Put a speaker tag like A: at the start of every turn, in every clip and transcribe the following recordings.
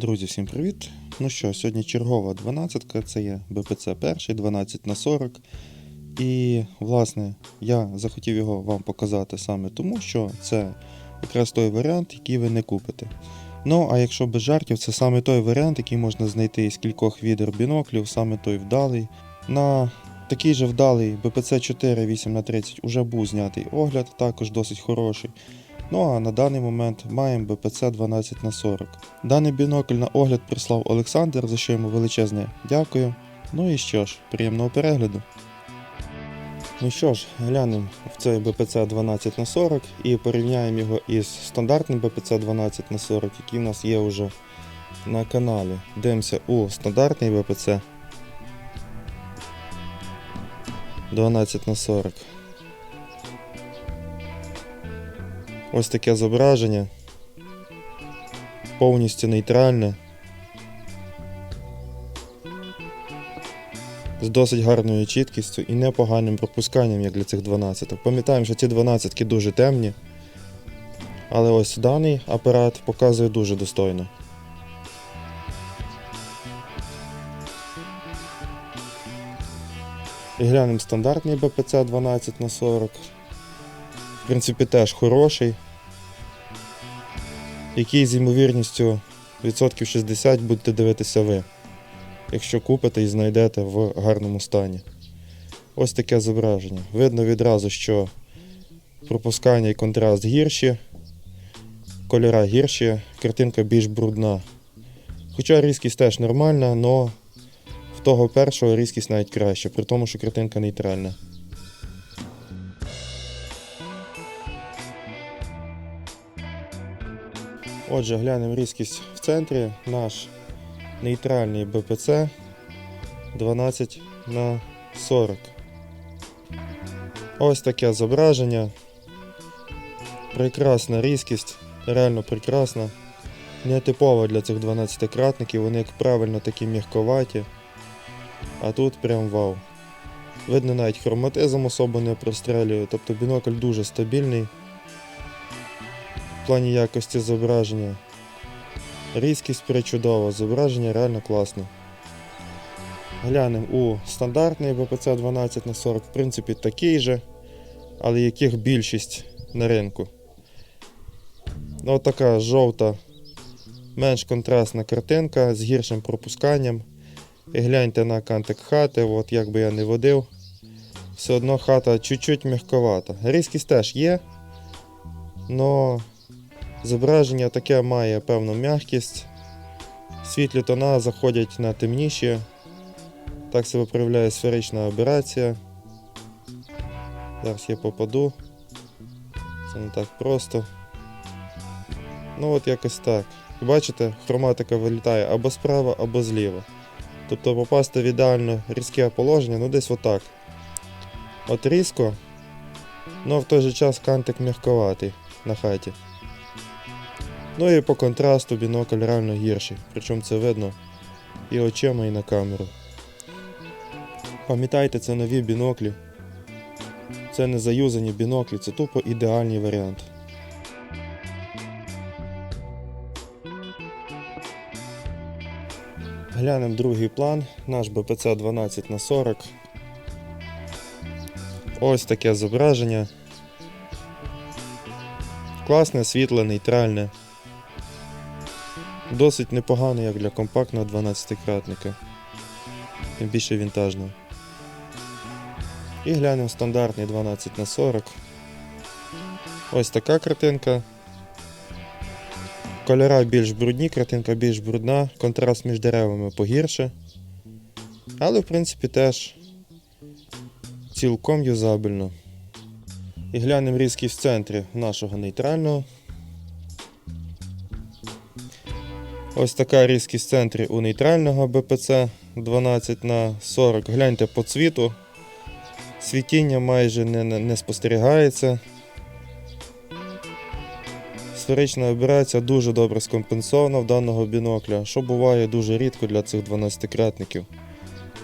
A: Друзі, всім привіт! Ну що, сьогодні чергова 12 це є БПЦ перший, 12 на 40. І, власне, я захотів його вам показати саме тому, що це якраз той варіант, який ви не купите. Ну, а якщо без жартів, це саме той варіант, який можна знайти із кількох відер біноклів, саме той вдалий. На такий же вдалий БПЦ 4 8 на 30 уже був знятий огляд, також досить хороший. Ну а на даний момент маємо БПЦ 12 на 40. Даний бінокль на огляд прислав Олександр, за що йому величезне дякую. Ну і що ж, приємного перегляду. Ну що ж, глянемо в цей БПЦ 12 на 40 і порівняємо його із стандартним БПЦ 12 на 40, який у нас є вже на каналі. Дивимося у стандартний БПЦ 12 на 40. Ось таке зображення. Повністю нейтральне. З досить гарною чіткістю і непоганим пропусканням, як для цих 12. Пам'ятаємо, що ці 12 дуже темні. Але ось даний апарат показує дуже достойно. І глянемо стандартний БПЦ 12 на 40 в принципі, теж хороший, який з ймовірністю відсотків 60 будете дивитися ви, якщо купите і знайдете в гарному стані. Ось таке зображення. Видно відразу, що пропускання і контраст гірші, кольора гірші, картинка більш брудна. Хоча різкість теж нормальна, але в того першого різкість навіть краще, при тому, що картинка нейтральна. Отже, глянемо різкість в центрі. Наш нейтральний БПЦ 12 на 40. Ось таке зображення. Прекрасна різкість, реально прекрасна. Нетипова для цих 12-кратників, вони як правильно такі м'ягковаті. А тут прям вау. Видно навіть хроматизм особо не прострелює, тобто бінокль дуже стабільний плані якості зображення. Різкість причудова, зображення реально класне. Глянемо у стандартний БПЦ 12 на 40 в принципі такий же, але яких більшість на ринку. Ну, от така жовта, менш контрастна картинка з гіршим пропусканням. І гляньте на кантик хати, от як би я не водив, все одно хата чуть-чуть м'яковата. Різкість теж є, але Зображення таке має певну м'якість. Світлі тона заходять на темніші. Так себе проявляє сферична операція. Зараз я попаду. Це не так просто. Ну от якось так. Бачите, хроматика вилітає або справа, або зліва. Тобто попасти в ідеально різке положення, ну десь отак. От різко, але в той же час кантик м'яковатий на хаті. Ну і по контрасту бінокль реально гірший, причому це видно і очима, і на камеру. Пам'ятайте, це нові біноклі. Це не заюзані біноклі, це тупо ідеальний варіант. Глянемо другий план, наш БПЦ 12 на 40. Ось таке зображення. Класне, світле, нейтральне. Досить непогано, як для компактного 12-кратника. Тим більше вінтажного. І глянемо стандартний 12 на 40. Ось така картинка. Кольора більш брудні, картинка більш брудна, контраст між деревами погірше. Але в принципі теж цілком юзабельно. І глянемо різкість в центрі нашого нейтрального. Ось така різкість в центрі у нейтрального БПЦ 12 на 40. Гляньте по цвіту. Світіння майже не, не, спостерігається. Сферична операція дуже добре скомпенсована в даного бінокля, що буває дуже рідко для цих 12-кратників.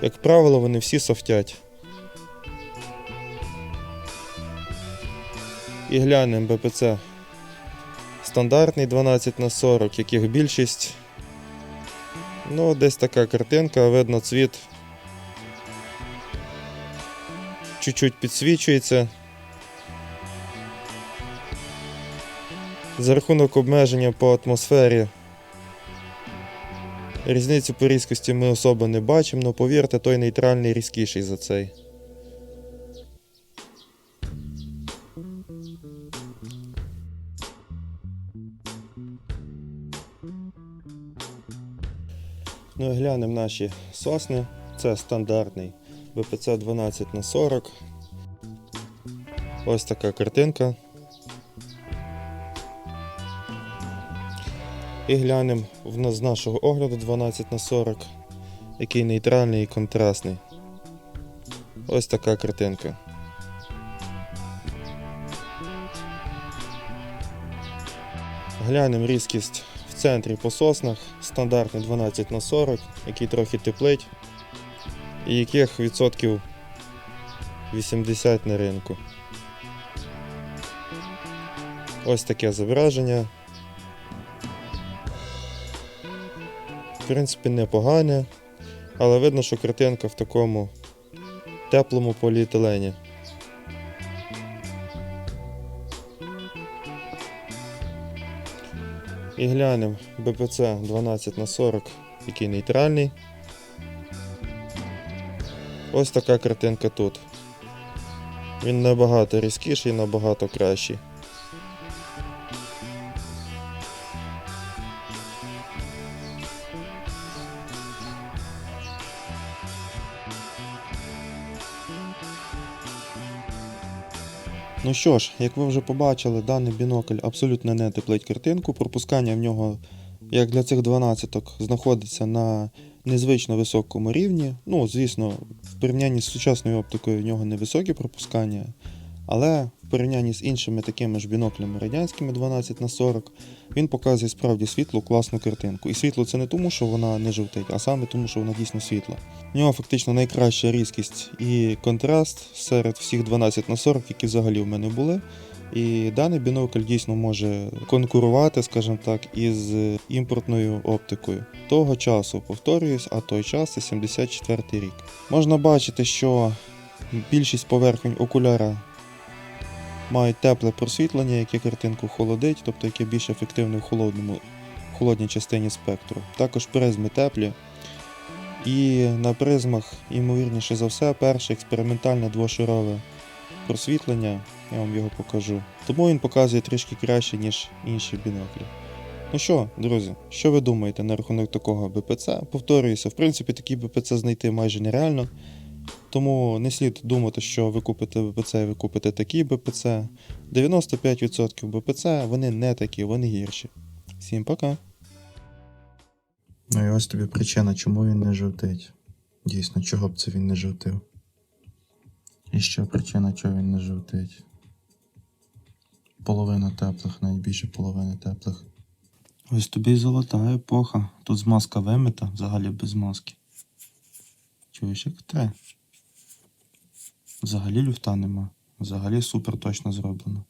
A: Як правило, вони всі софтять. І глянемо БПЦ. Стандартний 12 на 40, яких більшість Ну, десь така картинка, видно цвіт. Чуть-чуть підсвічується. За рахунок обмеження по атмосфері. Різницю по різкості ми особо не бачимо, але повірте, той нейтральний різкіший за цей. Ну і глянемо наші сосни. Це стандартний БПЦ 12 на 40. Ось така картинка. І глянемо з нашого огляду 12 на 40, який нейтральний і контрастний. Ось така картинка. Глянемо різкість в центрі по соснах, стандартний 12 на 40, який трохи теплить, і яких відсотків 80 на ринку. Ось таке зображення. В принципі, непогане, але видно, що картинка в такому теплому поліетилені. І глянемо БПЦ 12 на 40, який нейтральний. Ось така картинка тут. Він набагато різкіший, набагато кращий. Ну що ж, як ви вже побачили, даний бінокль абсолютно не теплить картинку. Пропускання в нього, як для цих 12 знаходиться на незвично високому рівні. Ну, звісно, в порівнянні з сучасною оптикою в нього невисокі пропускання, але в порівнянні з іншими такими ж біноклями радянськими 12 на 40 він показує справді світлу, класну картинку. І світло це не тому, що вона не жовтить, а саме тому, що вона дійсно світла. В нього фактично найкраща різкість і контраст серед всіх 12 на 40, які взагалі в мене були. І даний бінокль дійсно може конкурувати, скажімо так, із імпортною оптикою. Того часу, повторююсь, а той час це 74 рік. Можна бачити, що більшість поверхонь окуляра мають тепле просвітлення, яке картинку холодить, тобто яке більш ефективне в холодному, холодній частині спектру. Також призми теплі. І на призмах, ймовірніше за все, перше експериментальне двошарове просвітлення. Я вам його покажу. Тому він показує трішки краще, ніж інші біноклі. Ну що, друзі, що ви думаєте на рахунок такого БПЦ? Повторююся, в принципі, такий БПЦ знайти майже нереально. Тому не слід думати, що ви купите БПЦ і ви купите такий БПЦ. 95% БПЦ вони не такі, вони гірші. Всім пока. Ну і ось тобі причина, чому він не жовтить. Дійсно, чого б це він не жовтив. І ще причина, чого він не жовтить. Половина теплих, навіть більше половини теплих. Ось тобі золота епоха. Тут змазка вимита, взагалі без маски. Чуєш, як те? Взагалі люфта нема. Взагалі супер точно зроблено.